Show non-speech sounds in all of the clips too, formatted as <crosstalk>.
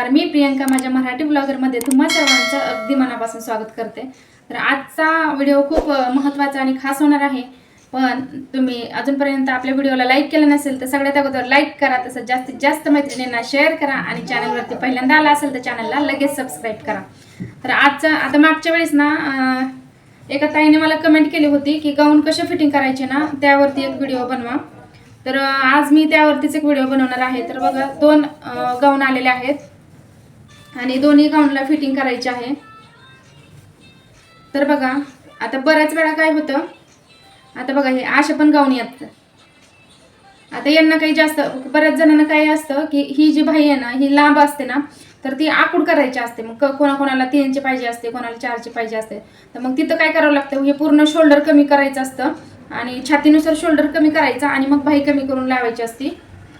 नमस्कार मी प्रियंका माझ्या मराठी ब्लॉगरमध्ये तुम्हा सर्वांचं अगदी मनापासून स्वागत करते. तर आजचा व्हिडिओ खूप महत्त्वाचा आणि खास होणार आहे. पण तुम्ही अजूनपर्यंत आपल्या व्हिडिओला लाईक केलं नसेल तर सगळ्यात अगोदर लाईक करा तसं जास्तीत जास्त मैत्रिणींना शेअर करा आणि चॅनलवरती पहिल्यांदा आला असेल तर चॅनलला लगेच सबस्क्राईब करा. तर आजचा आता मागच्या वेळेस ना एका ताईने मला कमेंट केली होती की गाऊन कसे फिटिंग करायचे ना त्यावरती एक व्हिडिओ बनवा. तर आज मी त्यावरतीच एक व्हिडिओ बनवणार आहे. तर बघा दोन गाऊन आलेले आहेत. आणि दोन्ही गाऊनला फिटिंग करायचे आहे. तर बघा आता बऱ्याच वेळा काय होतं? आता बघा हे अशा पण गाऊन येतात आता यांना काही जास्त बऱ्याच जणांना काय असतं की ही जी बाई आहे ना ही लांब असते ना तर ती आकूड करायची असते. मग क- कोणाकोणाला तीनची पाहिजे असते कोणाला चारची पाहिजे असते. तर मग तिथं काय करावं लागतं? हे पूर्ण शोल्डर कमी करायचं असतं आणि छातीनुसार शोल्डर कमी करायचा आणि मग बाई कमी करून लावायची असती.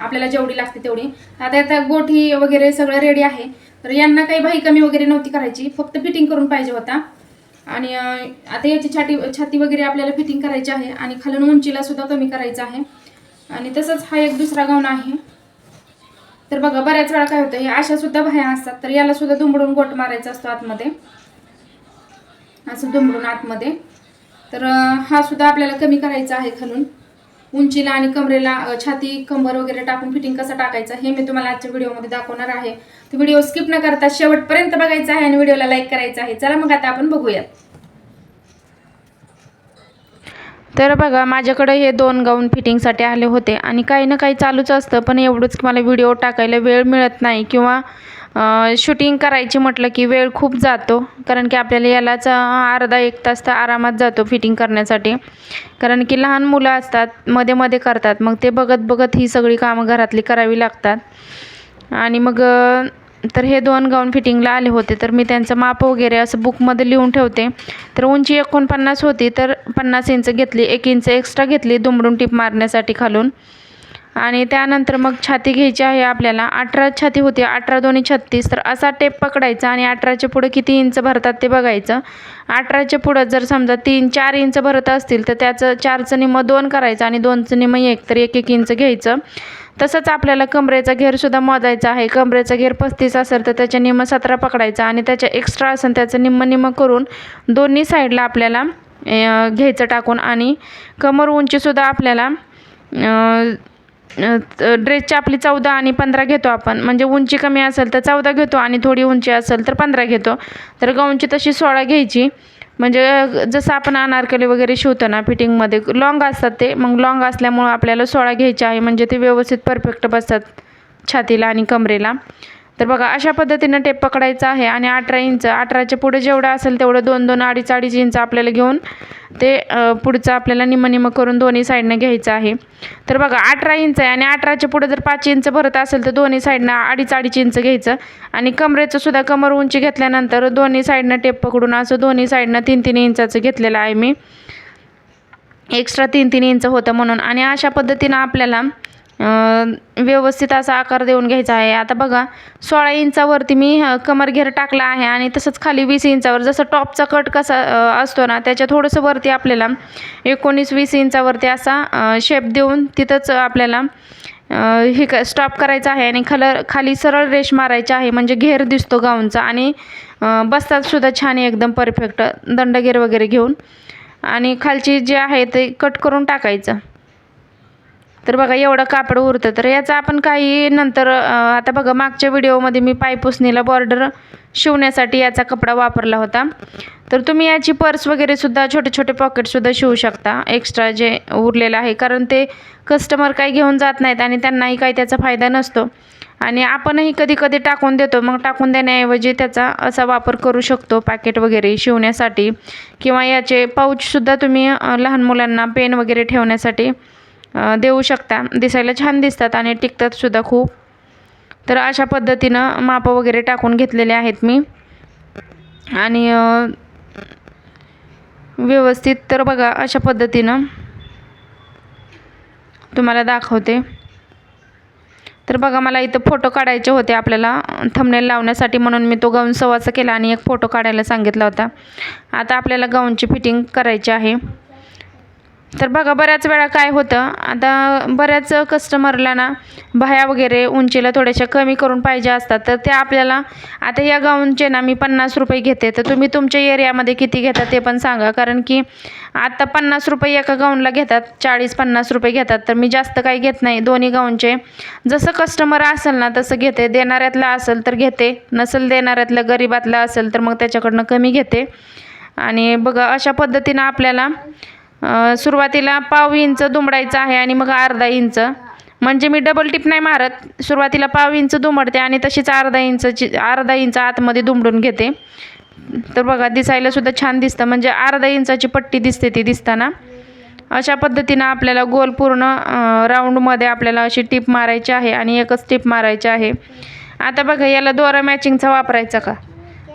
आपल्याला जेवढी लागते तेवढी. आता आता गोठी वगैरे सगळं रेडी आहे. तर यांना काही भाई कमी वगैरे नव्हती करायची. फक्त फिटिंग करून पाहिजे होता. आणि आता याची छाती छाती वगैरे आपल्याला फिटिंग करायची आहे. आणि खालून उंचीला सुद्धा कमी करायचं आहे. आणि तसंच हा एक दुसरा गाऊन आहे. तर बघा बऱ्याच वेळा काय होतं हे अशा सुद्धा बाह्या असतात. तर याला सुद्धा दुमडून गोट मारायचा असतो आतमध्ये. असं दुमडून आतमध्ये. तर हा सुद्धा आपल्याला कमी करायचा आहे खालून. उंचीला आणि कमरेला छाती कंबर वगैरे टाकून फिटिंग कसं टाकायचं हे मी तुम्हाला आजच्या व्हिडिओमध्ये दाखवणार आहे. तर व्हिडिओ स्किप न करता शेवटपर्यंत बघायचा आहे आणि व्हिडिओला लाईक करायचा आहे. चला मग आता आपण बघूयात. तर बघा माझ्याकडे हे दोन गाऊन फिटिंगसाठी आले होते आणि काही ना काही चालूच असतं पण एवढंच की मला व्हिडिओ टाकायला वेळ मिळत नाही किंवा शूटिंग करायची म्हटलं की वेळ खूप जातो. कारण की आपल्याला यालाच अर्धा एक तास तर आरामात जातो फिटिंग करण्यासाठी. कारण की लहान मुलं असतात मध्ये मध्ये करतात. मग ते बघत बघत ही सगळी कामं घरातली करावी लागतात. आणि मग तर हे दोन गाऊन फिटिंगला आले होते. तर मी त्यांचं माप वगैरे असं बुकमध्ये लिहून ठेवते. तर उंची एकोणपन्नास होती. तर पन्नास इंच घेतली. एक इंच एक्स्ट्रा घेतली. दुमडून टीप मारण्यासाठी खालून. आणि त्यानंतर मग छाती घ्यायची आहे आपल्याला. अठरा छाती होती अठरा दोन्ही छत्तीस. तर असा टेप पकडायचा आणि अठराच्या पुढं किती इंच भरतात ते बघायचं. अठराच्या पुढं जर समजा तीन चार इंच भरत असतील तर त्याचं चारचं निम्मं दोन करायचं आणि दोनचं निम्मं एक. तर एक एक इंच घ्यायचं. तसंच आपल्याला कमरेचा घेरसुद्धा मोजायचा आहे. कमरेचा घेर पस्तीस असेल तर त्याच्या निम्मं सतरा पकडायचा आणि त्याच्या एक्स्ट्रा असेल त्याचं निम्मं निम्मं करून दोन्ही साईडला आपल्याला घ्यायचं टाकून. आणि कमर उंचीसुद्धा आपल्याला ड्रेसची आपली चौदा आणि पंधरा घेतो आपण. म्हणजे उंची कमी असेल तर चौदा घेतो आणि थोडी उंची असेल तर पंधरा घेतो. तर गाऊनची तशी सोळा घ्यायची. म्हणजे जसं आपण अनारकली वगैरे शिवतो ना फिटिंगमध्ये लॉंग असतात ते. मग लॉंग असल्यामुळं आपल्याला सोळा घ्यायचे आहे. म्हणजे ते व्यवस्थित परफेक्ट बसतात छातीला आणि कमरेला. तर बघा अशा पद्धतीनं टेप पकडायचा आहे आणि अठरा इंच अठराच्या पुढे जेवढं असेल तेवढं दोन दोन अडीच अडीच इंच आपल्याला घेऊन ते पुढचं आपल्याला निमनिम करून दोन्ही साईडनं घ्यायचं आहे. तर बघा अठरा इंच आहे आणि अठराच्या पुढे जर पाच इंच भरत असेल तर दोन्ही साईडनं अडीच अडीच इंच घ्यायचं. आणि कमरेचं सुद्धा कमर उंची घेतल्यानंतर दोन्ही साईडनं टेप पकडून असं दोन्ही साईडनं तीन तीन इंचाचं घेतलेलं आहे मी. एक्स्ट्रा तीन तीन इंच होतं म्हणून. आणि अशा पद्धतीनं आपल्याला व्यवस्थित असा आकार देऊन घ्यायचा आहे. आता बघा सोळा इंचावरती मी कमरघेर कमर घेर टाकला आहे आणि तसंच खाली वीस इंचावर जसं टॉपचा कट कसा असतो ना त्याच्या थोडंसं वरती आपल्याला एकोणीस वीस इंचावरती असा शेप देऊन तिथंच आपल्याला हे क स्टॉप करायचं आहे आणि खालर खाली सरळ रेश मारायची आहे म्हणजे घेर दिसतो गाऊनचा आणि बसतातसुद्धा छान आहे एकदम परफेक्ट दंडगेर वगैरे घेऊन आणि खालची जे आहे ते कट करून टाकायचं. तर बघा एवढं कापड उरतं. तर याचा आपण काही नंतर आता बघा मागच्या व्हिडिओमध्ये मी पायपुसणीला बॉर्डर शिवण्यासाठी याचा कपडा वापरला होता. तर तुम्ही याची पर्स वगैरेसुद्धा छोटे छोटे पॉकेटसुद्धा शिवू शकता. एक्स्ट्रा जे उरलेलं आहे. कारण ते कस्टमर काही घेऊन जात नाहीत आणि त्यांनाही काही त्याचा फायदा नसतो. आणि आपणही कधी कधी टाकून देतो. मग टाकून देण्याऐवजी त्याचा असा वापर करू शकतो पॅकेट वगैरे शिवण्यासाठी. किंवा याचे पाऊचसुद्धा तुम्ही लहान मुलांना पेन वगैरे ठेवण्यासाठी देऊ शकता. दिसायला छान दिसतात आणि टिकतात सुद्धा खूप. तर अशा पद्धतीनं मापं वगैरे टाकून घेतलेले आहेत मी. आणि व्यवस्थित तर बघा अशा पद्धतीनं तुम्हाला दाखवते. तर बघा मला इथं फोटो काढायचे होते आपल्याला. थंबनेल लावण्यासाठी म्हणून मी तो गाऊन सवाचा केला आणि एक फोटो काढायला सांगितला होता. आता आपल्याला गाऊनची फिटिंग करायची आहे. तर बघा बऱ्याच वेळा काय होतं आता बऱ्याच कस्टमरला ना बाह्या वगैरे उंचीला थोड्याशा कमी करून पाहिजे असतात. तर ते आपल्याला आता या गाऊनचे ना मी पन्नास रुपये घेते. तर तुम्ही तुमच्या एरियामध्ये किती घेता ते पण सांगा. कारण की आता पन्नास रुपये एका गाऊनला घेतात चाळीस पन्नास रुपये घेतात. तर मी जास्त काही घेत नाही. दोन्ही गाऊनचे जसं कस्टमर असेल ना तसं घेते. देणाऱ्यातला असेल तर घेते. नसेल देणाऱ्यातलं गरीबातलं असेल तर मग त्याच्याकडनं कमी घेते. आणि बघा अशा पद्धतीनं आपल्याला सुरुवातीला पाव इंच दुमडायचं आहे आणि मग अर्धा इंच. म्हणजे मी डबल टिप नाही मारत. सुरुवातीला पाव इंच दुमडते आणि तशीच अर्धा इंचची अर्धा इंच आतमध्ये दुमडून घेते. तर बघा दिसायला सुद्धा छान दिसतं. म्हणजे अर्धा इंचाची पट्टी दिसते ती दिसताना. अशा पद्धतीनं आपल्याला गोल पूर्ण राऊंडमध्ये आपल्याला अशी टिप मारायची आहे आणि एकच टिप मारायची आहे. आता बघा याला दोरा मॅचिंगचा वापरायचा का?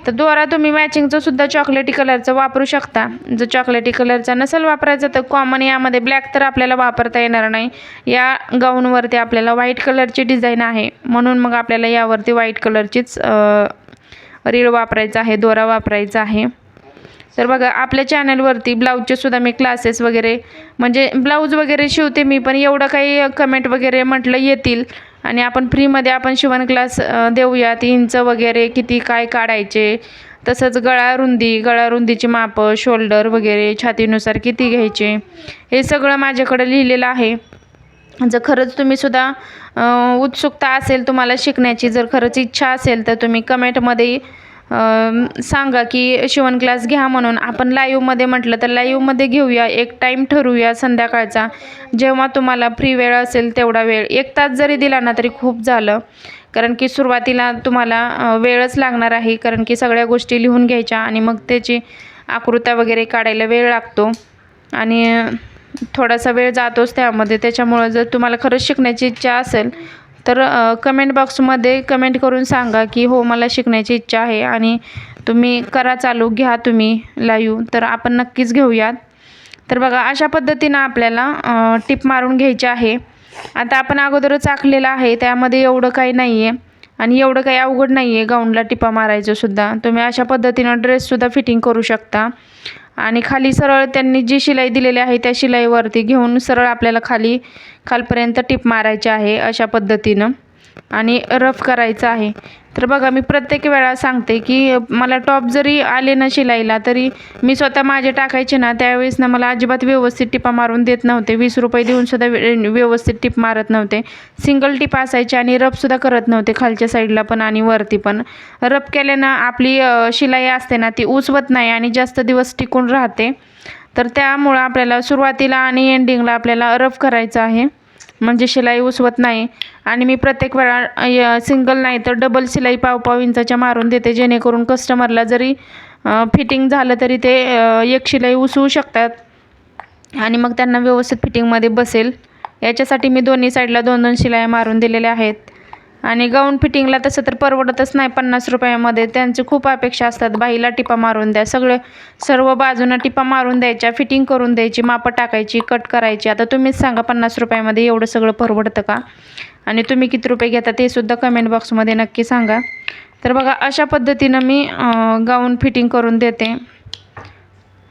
तर दोरा तुम्ही मॅचिंगचं सुद्धा चॉकलेटी कलरचं वापरू शकता. जर चॉकलेटी कलरचा नसेल वापरायचा तर कॉमन यामध्ये ब्लॅक तर आपल्याला वापरता येणार नाही. या गाऊनवरती आपल्याला व्हाईट कलरची डिझाईन आहे. म्हणून मग आपल्याला यावरती व्हाईट कलरचीच रीळ वापरायचा आहे दोरा वापरायचा आहे. तर बघा आपल्या चॅनलवरती ब्लाऊजचे सुद्धा मी क्लासेस वगैरे म्हणजे ब्लाऊज वगैरे शिवते मी पण एवढं काही कमेंट वगैरे म्हटलं येतील. आणि आपण फ्रीमध्ये आपण शिवण क्लास अ, देऊयात. इंच वगैरे किती काय काढायचे. तसंच गळा रुंदी गळा रुंदीची मापं शोल्डर वगैरे छातीनुसार किती घ्यायचे. हे सगळं माझ्याकडे लिहिलेलं आहे. जर खरंच तुम्ही सुद्धा उत्सुकता असेल तुम्हाला शिकण्याची जर खरंच इच्छा असेल तर तुम्ही कमेंटमध्ये सांगा की शिवण क्लास घ्या म्हणून. आपण लाईव्हमध्ये म्हटलं तर लाईव्हमध्ये घेऊया. एक टाईम ठरवूया संध्याकाळचा. जेव्हा तुम्हाला फ्री वेळ असेल तेवढा वेळ. एक तास जरी दिला ना तरी खूप झालं. कारण की सुरुवातीला तुम्हाला वेळच लागणार आहे. कारण की सगळ्या गोष्टी लिहून घ्यायच्या आणि मग त्याची आकृत्या वगैरे काढायला वेळ लागतो. आणि थोडासा वेळ जातोच त्यामध्ये. त्याच्यामुळं जर तुम्हाला खरंच शिकण्याची इच्छा असेल तर कमेंट बॉक्समध्ये कमेंट करून सांगा की हो मला शिकण्याची इच्छा आहे आणि तुम्ही करा चालू घ्या तुम्ही लाईव्ह तर आपण नक्कीच घेऊयात. तर बघा अशा पद्धतीनं आपल्याला टिप मारून घ्यायची आहे. आता आपण अगोदरच आखलेलं आहे त्यामध्ये एवढं काही नाही आहे आणि एवढं काही अवघड नाही आहे गाऊनला टिपा मारायचं सुद्धा. तुम्ही अशा पद्धतीनं ड्रेससुद्धा फिटिंग करू शकता. आणि खाली सरळ त्यांनी जी शिलाई दिलेली आहे त्या शिलाईवरती घेऊन सरळ आपल्याला खाली खालपर्यंत टिप मारायची आहे अशा पद्धतीनं. आणि रफ करायचं आहे. तर बघा मी प्रत्येक वेळा सांगते की मला टॉप जरी आले ना शिलाईला तरी मी स्वतः माझे टाकायचे ना त्यावेळेस ना मला अजिबात व्यवस्थित टिपा मारून देत नव्हते. वीस रुपये देऊन सुद्धा वे- व्यवस्थित टिप मारत नव्हते. सिंगल टिप असायची आणि रफसुद्धा करत नव्हते खालच्या साईडला पण आणि वरती पण. रफ केल्यानं आपली शिलाई असते ना ती उसवत नाही आणि जास्त दिवस टिकून राहते. तर त्यामुळं आपल्याला सुरुवातीला आणि एंडिंगला आपल्याला रफ करायचं आहे. म्हणजे शिलाई उसवत नाही. आणि मी प्रत्येक वेळा सिंगल नाही तर डबल शिलाई पाव पाव इंचाच्या मारून देते जेणेकरून कस्टमरला जरी फिटिंग झालं तरी ते एक शिलाई उसवू शकतात. आणि मग त्यांना व्यवस्थित फिटिंगमध्ये बसेल. याच्यासाठी मी दोन्ही साईडला दोन दोन शिलाया मारून दिलेल्या आहेत. आणि गाऊन फिटिंगला तसं तर परवडतच नाही पन्नास रुपयामध्ये. त्यांची खूप अपेक्षा असतात बाईला टिपा मारून द्या सगळे सर्व बाजूनं टिपा मारून द्यायच्या फिटिंग करून द्यायची मापं टाकायची कट करायची. आता तुम्हीच सांगा पन्नास रुपयामध्ये एवढं सगळं परवडतं का? आणि तुम्ही किती रुपये घेता ते सुद्धा कमेंट बॉक्समध्ये नक्की सांगा. तर बघा अशा पद्धतीनं मी गाऊन फिटिंग करून देते.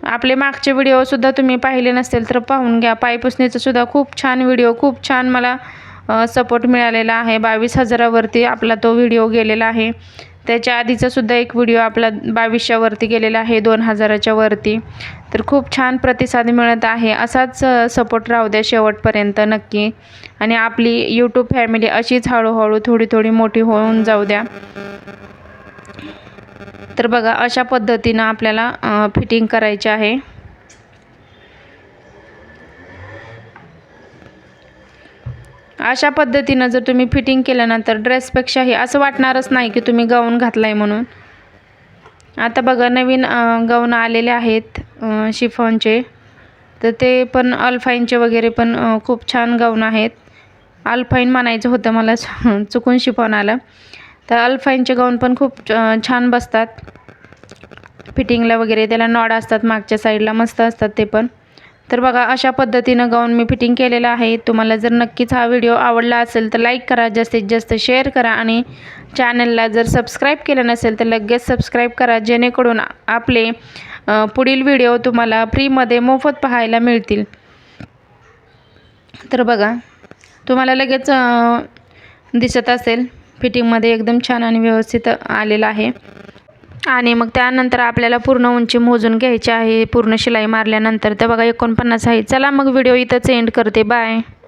आपले मागचे व्हिडिओसुद्धा तुम्ही पाहिले नसेल तर पाहून घ्या. पायपुसणीचंसुद्धा खूप छान व्हिडिओ खूप छान मला सपोर्ट मिळालेला आहे. बावीस हजारावरती आपला तो व्हिडिओ गेलेला आहे. त्याच्या आधीचा सुद्धा एक व्हिडिओ आपला बावीसच्यावरती गेलेला आहे दोन हजाराच्या वरती. तर खूप छान प्रतिसाद मिळत आहे. असाच सपोर्ट राहू द्या शेवटपर्यंत नक्की. आणि आपली यूट्यूब फॅमिली अशीच हळूहळू थोडी थोडी मोठी होऊन जाऊ द्या. तर बघा अशा पद्धतीनं आपल्याला फिटिंग करायची आहे. अशा पद्धतीनं जर तुम्ही फिटिंग केल्यानंतर ड्रेसपेक्षाही असं वाटणारच नाही की तुम्ही गाऊन घातला आहे म्हणून. आता बघा नवीन गाऊन आलेले आहेत शिफॉनचे. तर ते पण अल्फाईनचे वगैरे पण खूप छान गाऊन आहेत. अल्फाईन म्हणायचं होतं मला <laughs> चुकून शिफॉन आलं. तर अल्फाईनचे गाऊन पण खूप छान बसतात. फिटिंगला वगैरे त्याला नॉड असतात मागच्या साईडला मस्त असतात ते पण. तर बघा अशा पद्धतीनं गाऊन मी फिटिंग केलेलं आहे. तुम्हाला जर नक्कीच हा व्हिडिओ आवडला असेल तर लाईक करा जास्तीत जास्त शेअर करा आणि चॅनलला जर सबस्क्राईब केलं नसेल तर लगेच सबस्क्राईब करा जेणेकरून आपले पुढील व्हिडिओ तुम्हाला फ्रीमध्ये मोफत पाहायला मिळतील. तर बघा तुम्हाला लगेच दिसत असेल. फिटिंगमध्ये एकदम छान आणि व्यवस्थित आलेलं आहे. आणि मग त्यानंतर आपल्याला पूर्ण उंची मोजून घ्यायची आहे. पूर्ण शिलाई मारल्यानंतर तर बघा एकोणपन्नास आहे. चला मग व्हिडिओ इथंच एंड करते. बाय